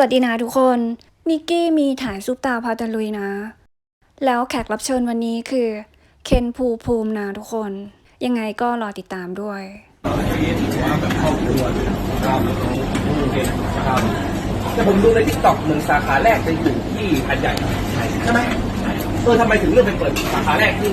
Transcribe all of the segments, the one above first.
วัสดีนะทุกคนมิกกี้มีถ่ายซุปตาพาตะลุยนะ แล้วแขกรับเชิญวันนี้คือ เคนภูภูมินะทุกคน ยังไงก็รอติดตามด้วยแต่ผมดูในทิกตอกหนึ่งสาขาแรกจะอยู่ที่หัดใหญ่ ใช่ไหมเออทำไมถึงเลือกไปเปิดสาขาแรกที่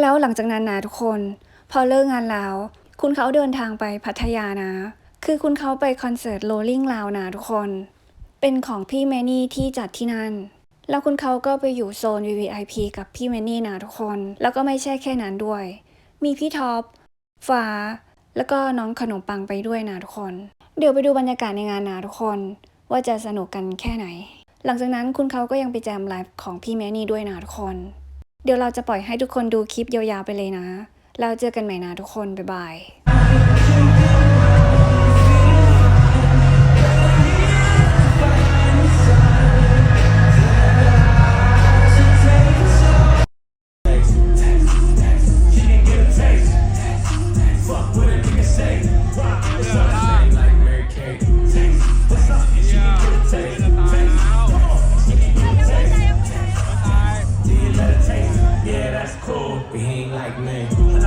แล้วหลังจากนั้นนะทุกคน พอเลิกงานแล้ว คุณเขาเดินทางไปพัทยานะ คือคุณเขาไปคอนเสิร์ต Rolling l o u นะทุกคน เป็นของพี่แมนี่ที่จัดที่นั่น แล้วคุณเขาก็ไปอยู่โซน VVIP กับพี่แมนี่นะทุกคน แล้วก็ไม่ใช่แค่นั้นด้วย มีพี่ท็อปฟ้า แล้วก็น้องขนมปังไปด้วยนะทุกคน เดี๋ยวไปดูบรรยากาศในงานนะทุกคน ว่าจะสนุกกันแค่ไหน หลังจากนั้นคุณเขาก็ยังไปแจมไลฟ์ของพี่แมนี่ด้วยนะทุกคน เดี๋ยวเราจะปล่อยให้ทุกคนดูคลิปยาวๆไปเลยนะ แล้วเจอกันใหม่นะทุกคน บ๊ายบาย like me.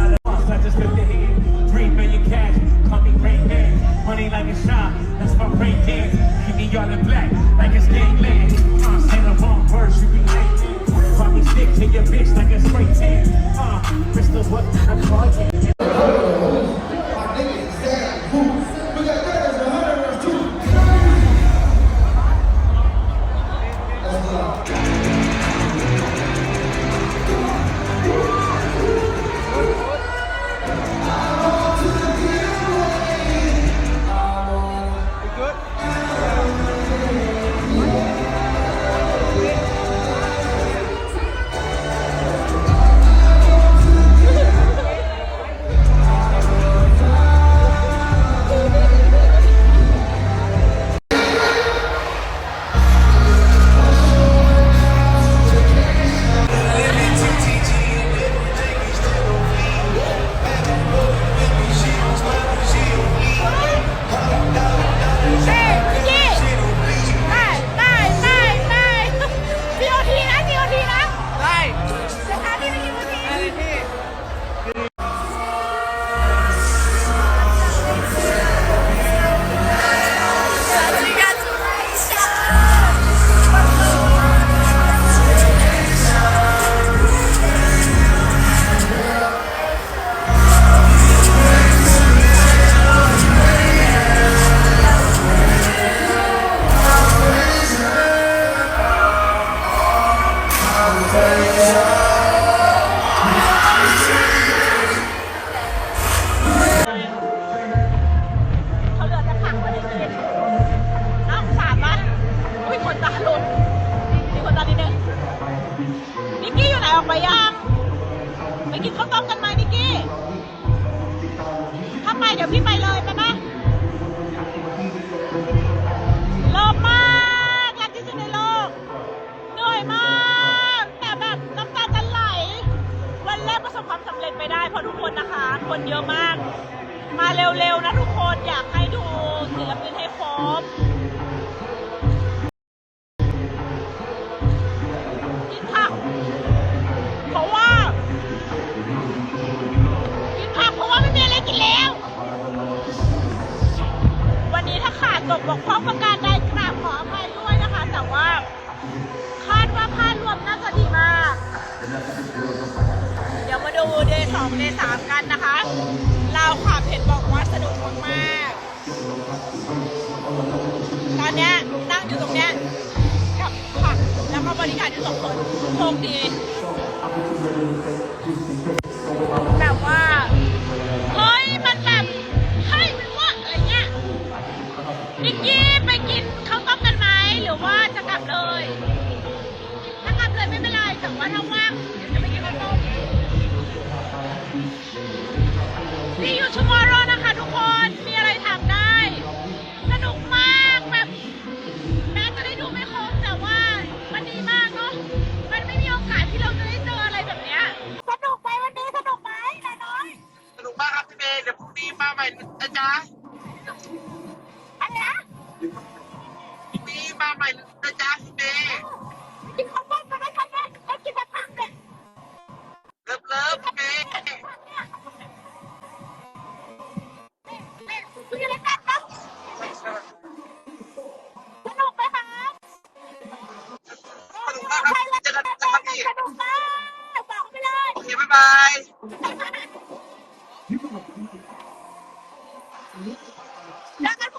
Yeah. ความสำเร็จไปได้เพราะทุกคนนะคะ คนเยอะมาก มาเร็วๆนะทุกคนอยากให้ดูศิลปินให้ครบกินผักเพราะว่ากินผักเพราะว่าไม่มีอะไรกินแล้ว วันนี้ถ้าขาดตกบกพร่องประการ ตอนนี้นั่งอยู่ตรงนี้กับผักแล้วก็บริการที่สมผลโชคดี টাকার